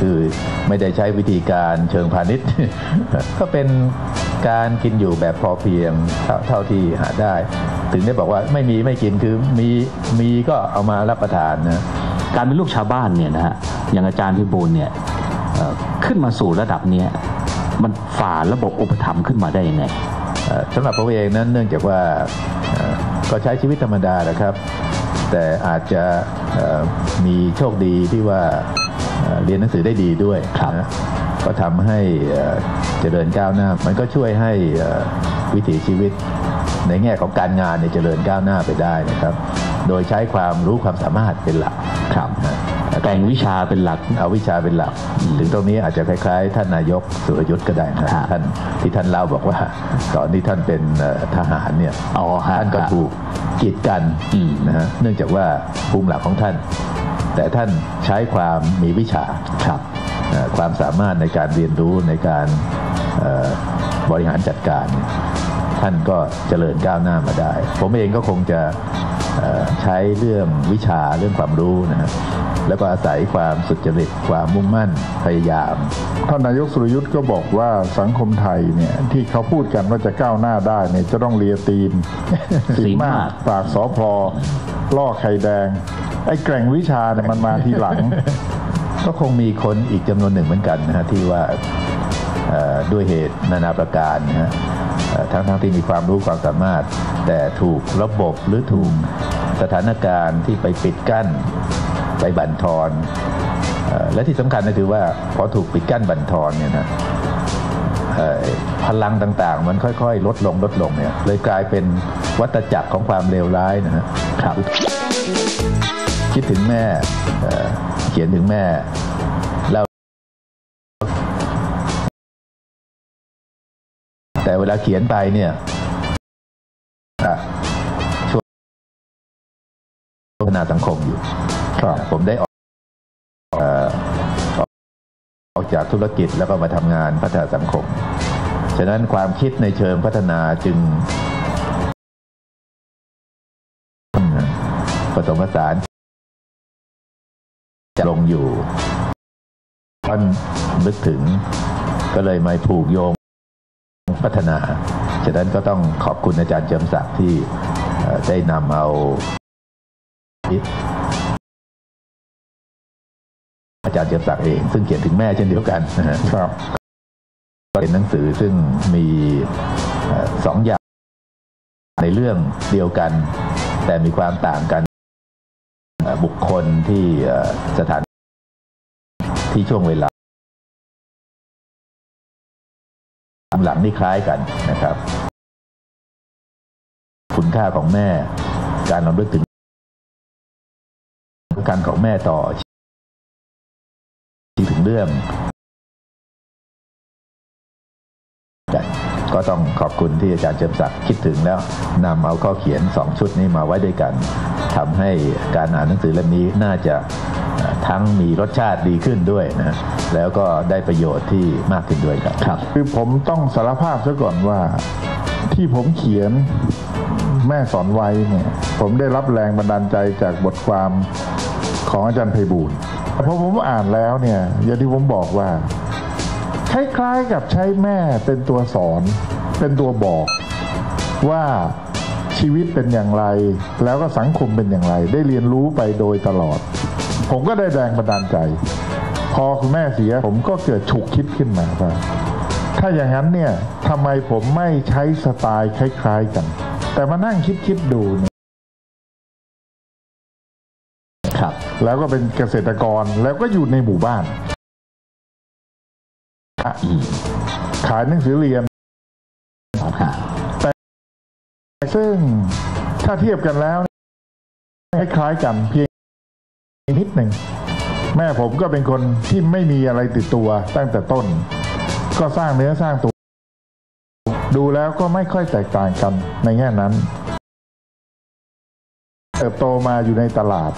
คือไม่ได้ใช้วิธีการเชิงพาณิชย์ ก็เป็นการกินอยู่แบบพอเพียงเท่าเท่าที่หาได้ ถึงได้บอกว่าไม่มีไม่กินคือมีมีก็เอามารับประทานนะการเป็นลูกชาวบ้านเนี่ยนะฮะอย่างอาจารย์พิบูลเนี่ยเอ่อขึ้นมาสู่ระดับเนี้ยมันฝ่าระบบอุปถัมภ์ขึ้นมาได้ยังไงเอ่อสำหรับผมเองนั้นเนื่องจากว่าเอ่อก็ใช้ชีวิตธรรมดาแหละครับ แต่อาจจะเอ่อมีโชคดีที่ว่า เอ่อเรียนหนังสือได้ดีด้วยครับนะก็ทำให้เอ่อเจริญก้าวหน้า มันก็ช่วยให้เอ่อวิถีชีวิตในแง่ของการงานเนี่ยเจริญก้าวหน้าไปได้นะครับ โดยใช้ความรู้ความสามารถเป็นหลักครับนะแก่งวิชาเป็นหลักเอาวิชาเป็นหลัก ถึงตรงนี้อาจจะคล้ายๆ ท่านนายกสุรยุทธ์ก็ได้นะครับท่านที่ท่านเล่าบอกว่า ตอนที่ท่านเป็นเอ่อทหารเนี่ยอ๋อฮะท่านก็ครับถูกกีดกันอืมนะฮะเนื่องจากว่าภูมิหลักของท่าน แต่ท่านใช้ความมีวิชาครับเอ่อความสามารถในการเรียนรู้ในการเอ่อบริหารจัดการเนี่ยท่านก็เจริญก้าวหน้ามาได้ ผมเองก็คงจะเอ่อใช้เรื่องวิชาเรื่องความรู้นะฮะ แล้วก็อาศัยความสุจริตความมุ่งมั่นพยายาม ท่านนายกสุรยุทธ์ก็บอกว่าสังคมไทยเนี่ยที่เขาพูดกันว่าจะก้าวหน้าได้เนี่ยจะต้องเลียตีนสีมากปากสอพลอล่อไข่แดง ไอ้แกร่งวิชาเนี่ยมันมาทีหลัง ก็คงมีคนอีกจำนวนหนึ่งเหมือนกันนะฮะที่ว่าด้วยเหตุนานาประการนะฮะทั้งทั้งที่มีความรู้ความสามารถ แต่ถูกระบบหรือถูกสถานการณ์ที่ไปปิดกั้น ไปบั่นทอนเอ่อและที่สำคัญก็คือว่าพอถูกปิดกั้นบั่นทอนเนี่ยนะเอ่อพลังต่างๆ มันค่อยๆ ลดลงลดลงเนี่ยเลยกลายเป็นวัฏจักรของความเลวร้ายนะฮะครับ คิดถึงแม่เอ่อเขียนถึงแม่เล่าแต่เวลาเขียนไปเนี่ยอะช่วย พัฒนาสังคมอยู่ครับผมได้ออกออกจากธุรกิจแล้วก็มาทำงานพัฒนาสังคม ฉะนั้นความคิดในเชิงพัฒนาจึงผสมผสานจะลงอยู่ท่านนึกถึงก็เลยมาผูกโยงพัฒนา ฉะนั้นก็ต้องขอบคุณอาจารย์เจิมศักดิ์ที่ได้นำเอา อาจารย์เจิมศักดิ์เอง ซึ่งเขียนถึงแม่เช่นเดียวกันนะฮะครับก็เป็นหนังสือซึ่งมีเอ่อสองอย่างในเรื่องเดียวกัน แต่มีความต่างกันเอ่อบุคคลที่เอ่อสถานที่ช่วงเวลา หลังนี่คล้ายกันนะครับ คุณค่าของแม่การรำลึกถึง การของแม่ต่อที่ถึงเรื่องกันก็ต้องขอบคุณที่อาจารย์เจิมศักดิ์คิดถึงแล้วนำเอาข้อเขียนสองชุดนี้มาไว้ด้วยกันทำให้การอ่านหนังสือเล่มนี้น่าจะเอ่อทั้งมีรสชาติดีขึ้นด้วยนะแล้วก็ได้ประโยชน์ที่มากขึ้นด้วยครับครับคือผมต้องสารภาพซะก่อนว่าที่ผมเขียน แม่สอนไว้เนี่ยผมได้รับแรงบันดาลใจจากบทความของอาจารย์ไพบูลย์พอผมอ่านแล้วเนี่ยอย่างที่ผมบอกว่า คล้ายๆกับใช้แม่เป็นตัวสอน เป็นตัวบอกว่าชีวิตเป็นอย่างไร แล้วก็สังคมเป็นอย่างไร ได้เรียนรู้ไปโดยตลอด ผมก็ได้แรงบันดาลใจ พอคุณแม่เสียผมก็เกิดฉุกคิดขึ้นมาว่าถ้าอย่างนั้นเนี่ยทำไมผมไม่ใช้สไตล์คล้าย ๆ กัน แต่มานั่งคิดคิดๆดูเนี่ยครับ แล้วก็เป็นเกษตรกรแล้วก็อยู่ในหมู่บ้านอะอืมขายหนังสือเรียนฮะซึ่งถ้าเทียบกันแล้ว คล้ายๆกันเพียงนิดหนึ่ง แม่ผมก็เป็นคนที่ไม่มีอะไรติดตัวตั้งแต่ต้น ก็สร้างเนื้อสร้างตัว ดูแล้วก็ไม่ค่อยแตกต่างกันในแง่นั้น เติบโตมาอยู่ในตลาด